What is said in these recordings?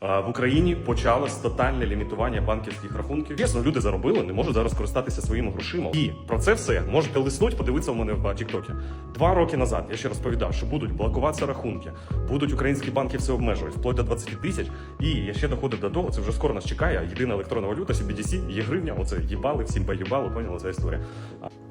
В Україні почалось тотальне лімітування банківських рахунків. Чесно, люди заробили, не можуть зараз користатися своїми грошима. І про це все можете лиснуть, подивитися у мене в Тіктокі. Два роки назад я ще розповідав, що будуть блокуватися рахунки, будуть українські банки все обмежувати, вплоть до 20 тисяч. І я ще доходив до того, це вже скоро нас чекає. Єдина електронна валюта, CBDC, є гривня. Оце їбали, всім поїбали, поняли ця історія.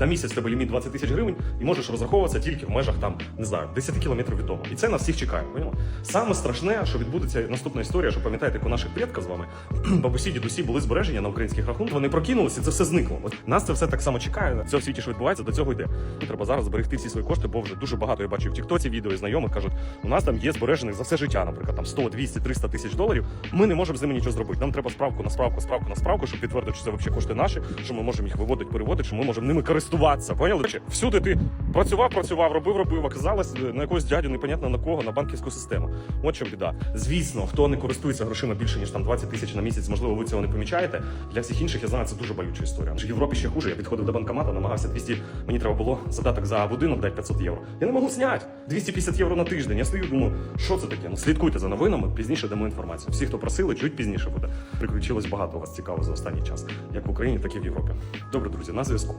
На місяць тебе ліміт 20 тисяч гривень і можеш розраховуватися тільки в межах там, не знаю, 10 кілометрів від дому. І це нас всіх чекає. Поняла? Саме страшне, що відбудеться наступна історія, що пам'ятаєте, як у наших предків з вами бабусі, дідусі були збереження на українських рахунках. Вони прокинулися, і це все зникло. От нас це все так само чекає. Це в світі, що відбувається, до цього йде. Ну, Треба зараз зберегти всі свої кошти, бо вже дуже багато я бачив в Тіктоці відео і знайомих кажуть, у нас там є збережених за все життя, наприклад, там 100, 200, 300 тисяч доларів. Ми не можемо з ними нічого зробити. Нам треба справку на справку, справку на справку, щоб підтвердити, що це взагалі кошти наші, що ми можемо їх виводити, переводити, що ми можемо ними користуватися. Поняли? Всюди ти працював, працював, робив, робив, оказалось на якогось дядю, непонятно на кого, на банківську систему. От чим біда. Звісно, хто не користується грошима більше ніж там 20 тисяч на місяць, можливо, ви цього не помічаєте. Для всіх інших я знаю, це дуже болюча історія. В Європі ще хуже. Я підходив до банкомата, намагався 200, мені треба було задаток за будинок дати 500 євро. Я не можу зняти 250 євро на тиждень. Я стою, думаю, що це таке? Ну слідкуйте за новинами, пізніше дамо інформацію. Всі, хто просили, чуть пізніше буде. Приключилось багато у вас цікаво за останній час, як в Україні, так і в Європі. Добре, друзі, на зв'язку.